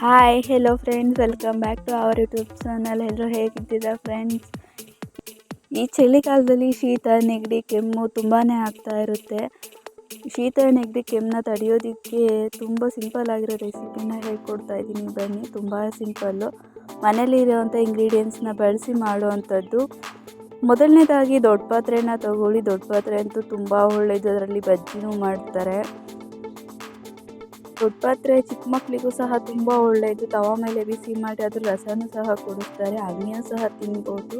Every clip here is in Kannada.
Hi hello friends welcome back to our YouTube channel ಎಲ್ಲರೂ ಹೇಗಿದ್ದೀರಾ ಫ್ರೆಂಡ್ಸ್ ಈ ಚಳಿಗಾಲದಲ್ಲಿ ಶೀತ, ನೆಗಡಿ, ಕೆಮ್ಮು ತುಂಬಾ ಆಗ್ತಾ ಇರುತ್ತೆ. ಶೀತ, ನೆಗಡಿ, ಕೆಮ್ಮನ್ನ ತಡೆಯೋದಕ್ಕೆ ತುಂಬ ಸಿಂಪಲ್ ಆಗಿರೋ ರೆಸಿಪಿನ ಹೇಳ್ಕೊಡ್ತಾ ಇದ್ದೀನಿ. ಬನ್ನಿ, ತುಂಬ ಸಿಂಪಲ್ಲು ಮನೇಲಿರೋವಂಥ ಇಂಗ್ರೀಡಿಯೆಂಟ್ಸ್ನ ಬಳಸಿ ಮಾಡುವಂಥದ್ದು. ಮೊದಲನೇದಾಗಿ ದೊಡ್ಡ ಪಾತ್ರೆನ ತಗೊಳ್ಳಿ. ದೊಡ್ಡ ಪಾತ್ರೆ ಅಂತೂ ತುಂಬ ಒಳ್ಳೆಯದು ಅದರಲ್ಲಿ ಬಜ್ಜಿನೂ ಮಾಡ್ತಾರೆ. ದೊಡ್ಡ ಪಾತ್ರೆ ಚಿಕ್ಕ ಮಕ್ಕಳಿಗೂ ಸಹ ತುಂಬ ಒಳ್ಳೆಯದು ತವ ಮೇಲೆ ಬಿಸಿ ಮಾಡಿ ಅದ್ರ ರಸನೂ ಸಹ ಕುಡಿಸ್ತಾರೆ. ಅದನ್ನ ಸಹ ತಿನ್ಬೋದು.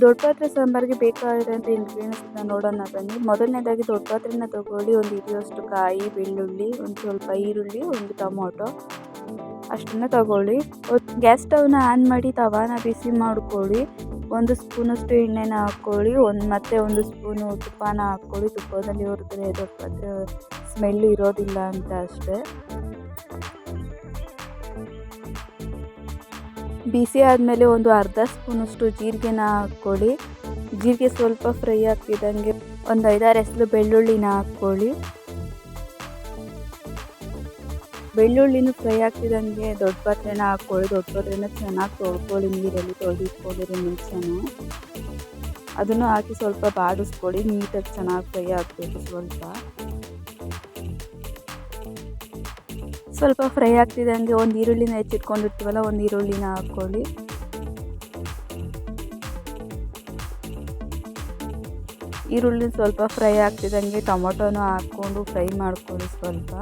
ದೊಡ್ಡ ಪಾತ್ರೆ ಸಾಂಬಾರಿಗೆ ಬೇಕಾಗಿರೋಂಥ ಇಂಗ್ರೀಡಿಯೆಂಟ್ಸ್ನ ನೋಡೋಣ ಬನ್ನಿ. ಮೊದಲನೇದಾಗಿ ದೊಡ್ಡ ಪಾತ್ರೆನ ತಗೊಳ್ಳಿ. ಒಂದು ಹಿಡಿಯೋಷ್ಟು ಕಾಯಿ, ಬೆಳ್ಳುಳ್ಳಿ, ಒಂದು ಸ್ವಲ್ಪ ಈರುಳ್ಳಿ, ಒಂದು ಟೊಮೊಟೊ ಅಷ್ಟನ್ನು ತಗೊಳ್ಳಿ. ಗ್ಯಾಸ್ ಸ್ಟವ್ನ ಆನ್ ಮಾಡಿ ತವಾನ ಬಿಸಿ ಮಾಡ್ಕೊಳ್ಳಿ. ಒಂದು ಸ್ಪೂನಷ್ಟು ಎಣ್ಣೆನ ಹಾಕ್ಕೊಳ್ಳಿ. ಒಂದು ಮತ್ತೆ ಒಂದು ಸ್ಪೂನು ತುಪ್ಪನ ಹಾಕ್ಕೊಳ್ಳಿ. ತುಪ್ಪದಲ್ಲಿ ಹುರಿದ್ರೆ ದೊಡ್ಡ ಪಾತ್ರೆ ಸ್ಮೆಲ್ ಇರೋದಿಲ್ಲ ಅಂತ ಅಷ್ಟೇ. ಬಿಸಿ ಆದಮೇಲೆ ಒಂದು ಅರ್ಧ ಸ್ಪೂನಷ್ಟು ಜೀರಿಗೆನ ಹಾಕ್ಕೊಳ್ಳಿ. ಜೀರಿಗೆ ಸ್ವಲ್ಪ ಫ್ರೈ ಆಗ್ತಿದ್ದಂಗೆ ಒಂದು ಐದಾರು ಹೆಸರು ಬೆಳ್ಳುಳ್ಳಿನ ಹಾಕ್ಕೊಳ್ಳಿ. ಬೆಳ್ಳುಳ್ಳಿನೂ ಫ್ರೈ ಆಗ್ತಿದ್ದಂಗೆ ದೊಡ್ಡ ಪಾತ್ರೆನ ಹಾಕ್ಕೊಳ್ಳಿ. ದೊಡ್ಡ ಪಾತ್ರೆನ ಚೆನ್ನಾಗಿ ತೊಳ್ಕೊಳ್ಳಿ, ನೀರಲ್ಲಿ ತೊಳೆದಿಟ್ಕೊಂಡಿರಿ ಮುಂಚೆನೂ ಅದನ್ನು ಹಾಕಿ ಸ್ವಲ್ಪ ಬಾಡಿಸ್ಕೊಳ್ಳಿ. ನೀಟಾಗಿ ಚೆನ್ನಾಗಿ ಫ್ರೈ ಆಗಬೇಕು ಸ್ವಲ್ಪ. ಸ್ವಲ್ಪ ಫ್ರೈ ಆಗ್ತಿದೆ ಅಂದರೆ ಒಂದು ಈರುಳ್ಳಿನ ಹೆಚ್ಚಿಟ್ಕೊಂಡಿರ್ತೀವಲ್ಲ, ಒಂದು ಈರುಳ್ಳಿನ ಹಾಕ್ಕೊಳ್ಳಿ ಈರುಳ್ಳಿ ಸ್ವಲ್ಪ ಫ್ರೈ ಆಗ್ತಿದ್ದಂಗೆ ಟೊಮೊಟೊನೂ ಹಾಕ್ಕೊಂಡು ಫ್ರೈ ಮಾಡ್ಕೊಳ್ಳಿ ಸ್ವಲ್ಪ.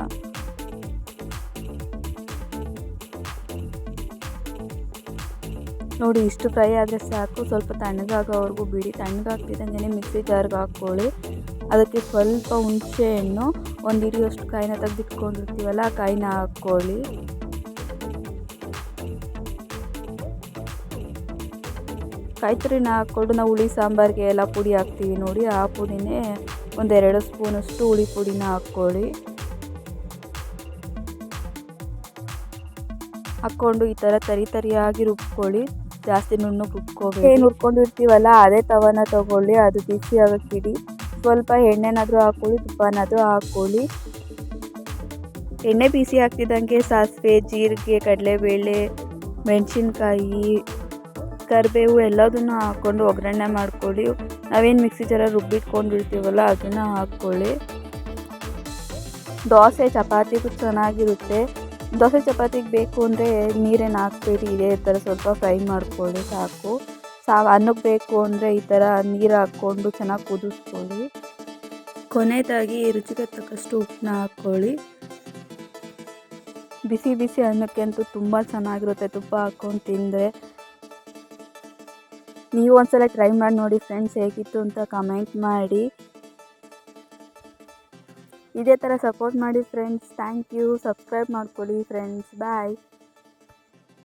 ನೋಡಿ, ಇಷ್ಟು ಫ್ರೈ ಆದರೆ ಸಾಕು. ಸ್ವಲ್ಪ ತಣ್ಣಗಾಗೋವರೆಗೂ ಬಿಡಿ. ತಣ್ಣಗಾಗ್ತಿದ್ದಂಗೆ ಮಿಕ್ಸಿ ಜಾರ್ಗೆ ಹಾಕ್ಕೊಳ್ಳಿ. ಅದಕ್ಕೆ ಸ್ವಲ್ಪ ಹುಣಸೆ ಹಣ್ಣು ಒಂದು ಹಿಡಿಯೋಷ್ಟು ಕಾಯಿನ ತೆಗೆದಿಟ್ಕೊಂಡಿರ್ತೀವಲ್ಲ, ಆ ಕಾಯಿನ ಹಾಕ್ಕೊಳ್ಳಿ. ಕಾಯಿ ತುರಿನ ಹಾಕ್ಕೊಂಡು ನಾವು ಹುಳಿ ಸಾಂಬಾರಿಗೆ ಎಲ್ಲ ಪುಡಿ ಹಾಕ್ತೀವಿ ನೋಡಿ. ಆ ಪುಡಿನೇ ಒಂದೆರಡು ಸ್ಪೂನಷ್ಟು ಹುಳಿ ಪುಡಿನ ಹಾಕ್ಕೊಳ್ಳಿ. ಹಾಕ್ಕೊಂಡು ಈ ಥರ ತರಿ ತರಿಯಾಗಿ ರುಬ್ಕೊಳ್ಳಿ. ಜಾಸ್ತಿ ನುಣ್ಣು ಏನು ಹುರ್ಕೊಂಡಿರ್ತೀವಲ್ಲ ಅದೇ ತವನ ತಗೊಳ್ಳಿ, ಅದು ಬಿಸಿ ಆಗಕ್ಕಿಡಿ. ಸ್ವಲ್ಪ ಎಣ್ಣೆನಾದರೂ ಹಾಕ್ಕೊಳ್ಳಿ ತುಪ್ಪನಾದರೂ ಹಾಕ್ಕೊಳ್ಳಿ ಎಣ್ಣೆ ಬಿಸಿ ಹಾಕ್ತಿದ್ದಂಗೆ ಸಾಸಿವೆ, ಜೀರಿಗೆ, ಕಡಲೆಬೇಳೆ, ಮೆಣಸಿನ್ಕಾಯಿ, ಕರಿಬೇವು ಎಲ್ಲದನ್ನು ಹಾಕ್ಕೊಂಡು ಒಗ್ಗರಣೆ ಮಾಡ್ಕೊಳ್ಳಿ. ನಾವೇನು ಮಿಕ್ಸಿ ಜರ ರುಬ್ಬಿಟ್ಕೊಂಡಿರ್ತೀವಲ್ಲ, ಅದನ್ನು ಹಾಕ್ಕೊಳ್ಳಿ. ದೋಸೆ, ಚಪಾತಿಗೂ ಚೆನ್ನಾಗಿರುತ್ತೆ. ದೋಸೆ ಚಪಾತಿಗೆ ಬೇಕು ಅಂದರೆ ನೀರೇನು ಹಾಕ್ಬೇಡಿ, ಇದೇ ಥರ ಸ್ವಲ್ಪ ಫ್ರೈ ಮಾಡ್ಕೊಳ್ಳಿ ಸಾಕು. ಸಾವು, ಅನ್ನಕ್ಕೆ ಬೇಕು ಅಂದರೆ ಈ ಥರ ನೀರು ಹಾಕ್ಕೊಂಡು ಚೆನ್ನಾಗಿ ಕುದಿಸ್ಕೊಳ್ಳಿ. ಕೊನೆಯದಾಗಿ ರುಚಿಗೆ ತಕ್ಕಷ್ಟು ಉಪ್ಪನ್ನ ಹಾಕ್ಕೊಳ್ಳಿ. ಬಿಸಿ ಬಿಸಿ ಅನ್ನಕ್ಕೆ ಅಂತೂ ತುಂಬ ಚೆನ್ನಾಗಿರುತ್ತೆ ತುಪ್ಪ ಹಾಕ್ಕೊಂಡು ತಿಂದರೆ. ನೀವು ಒಂದ್ಸಲ ಟ್ರೈ ಮಾಡಿ ನೋಡಿ ಫ್ರೆಂಡ್ಸ್, ಹೇಗಿತ್ತು ಅಂತ ಕಮೆಂಟ್ ಮಾಡಿ. ಇದೇ ಥರ ಸಪೋರ್ಟ್ ಮಾಡಿ ಫ್ರೆಂಡ್ಸ್ ಥ್ಯಾಂಕ್ ಯು ಸಬ್ಸ್ಕ್ರೈಬ್ ಮಾಡ್ಕೊಳ್ಳಿ ಫ್ರೆಂಡ್ಸ್ ಬಾಯ್